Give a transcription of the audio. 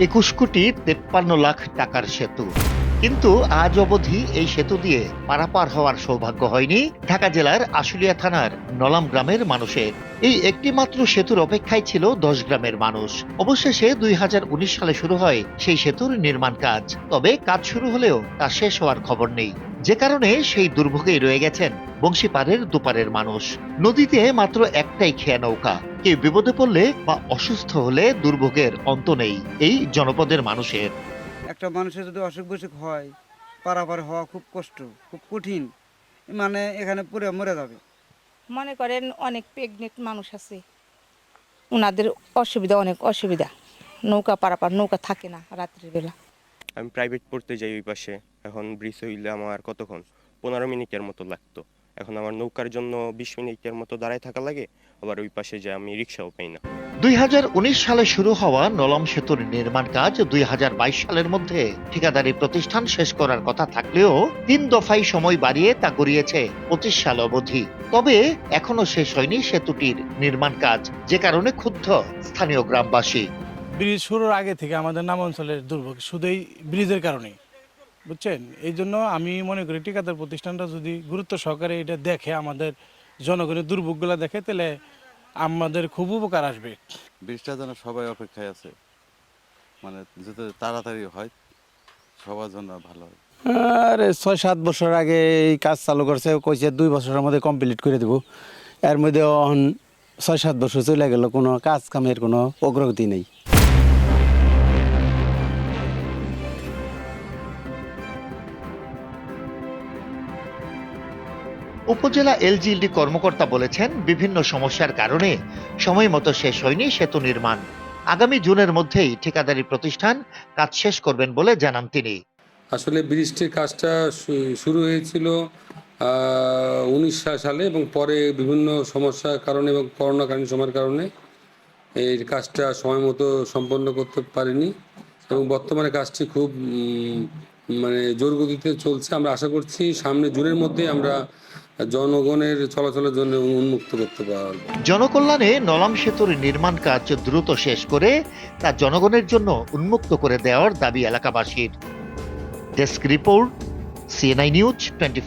একুশ কোটি তেপ্পান্ন লাখ টাকার সেতু। কিন্তু আজ অবধি এই সেতু দিয়ে পারাপার হওয়ার সৌভাগ্য হয়নি ঢাকা জেলার আশুলিয়া থানার নলাম গ্রামের মানুষের। এই একটি মাত্র সেতুর অপেক্ষায় ছিল দশ গ্রামের মানুষ। অবশেষে দুই হাজার উনিশ সালে শুরু হয় সেই সেতুর নির্মাণ কাজ। তবে কাজ শুরু হলেও তা শেষ হওয়ার খবর নেই। যে কারণে সেই দুর্ভোগেই রয়ে গেছেন বংশীপাড়ের দুপারের মানুষ। নদীতে মাত্র একটাই খেয়া নৌকা। কেউ বিপদে পড়লে বা অসুস্থ হলে দুর্ভোগের অন্ত নেই? এই জনপদের মানুষের। একটা মানুষের যদি অসুখ বিসুখ হয় পারাপার হওয়া খুব কষ্ট খুব কঠিন। মানে এখানে পুরে মরে যাবে। মনে করেন অনেক প্রেগনেন্ট মানুষ আছে। ওনাদের অসুবিধা অনেক অসুবিধা। নৌকা পারাপার নৌকা থাকে না রাত্রির বেলা। আমি প্রাইভেট পড়তে যাই ওই পাশে। এখন ব্রিজ হইলে আমার কতক্ষণ? পনেরো মিনিটের মতো লাগতো। এখন আমার নৌকার জন্য বিশ মিনিটের মতো দাঁড়ায় থাকা লাগে আবার ওই পাশে যে আমি রিক্সাও পাই না। দুই সালে শুরু হওয়া নলম সেতুর নির্মাণ কাজ দুই সালের মধ্যে ঠিকাদারি প্রতিষ্ঠান শেষ করার কথা থাকলেও তিন দফায় সময় বাড়িয়ে তা গড়িয়েছে পঁচিশ সাল অবধি। তবে এখনও শেষ হয়নি সেতুটির নির্মাণ কাজ যে কারণে ক্ষুব্ধ স্থানীয় গ্রামবাসী। ব্রিজ শুরুর আগে থেকে আমাদের নাম অঞ্চলের দুর্ভোগ শুধু এই ব্রিজের কারণেই। বুঝছেন? এই জন্য আমি মনে করি ঠিকাদার প্রতিষ্ঠানটা যদি গুরুত্ব সহকারে এটা দেখে আমাদের জনগণের দুর্ভোগগুলো দেখে তাহলে আমাদের খুব উপকার আসবে। ব্রিজটা যেন সবাই অপেক্ষায় আছে মানে যাতে তাড়াতাড়ি হয় সবার জন্য ভালো হয়। আরে ছয় সাত বছর আগে এই কাজ চালু করছে কইছে দুই বছরের মধ্যে কমপ্লিট করে দেবো। এর মধ্যে ছয় সাত বছর চলে গেল কোনো কাজ কামের কোনো অগ্রগতি নেই। উপজেলা এলজিএলডি কর্মকর্তা বলেছেন, বিভিন্ন সমস্যার কারণে সময় মতো শেষ হয়নি সেতু নির্মাণ। আগামী জুনের মধ্যেই ঠিকাদারি প্রতিষ্ঠান কাজ শেষ করবেন বলে জানান তিনি। আসলে ব্রিজটির কাজটা শুরু হয়েছিল উনিশ সালে এবং পরে বিভিন্ন সমস্যার কারণে এবং করোনাকালীন সময়ের কারণে এই কাজটা সময় মতো সম্পন্ন করতে পারিনি এবং বর্তমানে কাজটি খুব মানে জোর গতিতে চলছে। আমরা আশা করছি সামনে জুনের মধ্যে আমরা জনগণের চলাচলের জন্য উন্মুক্ত করতে পারব। জনকল্যাণে নলাম সেতুর নির্মাণ কাজ দ্রুত শেষ করে তা জনগণের জন্য উন্মুক্ত করে দেওয়ার দাবি এলাকাবাসীর। Desk report CNI news twenty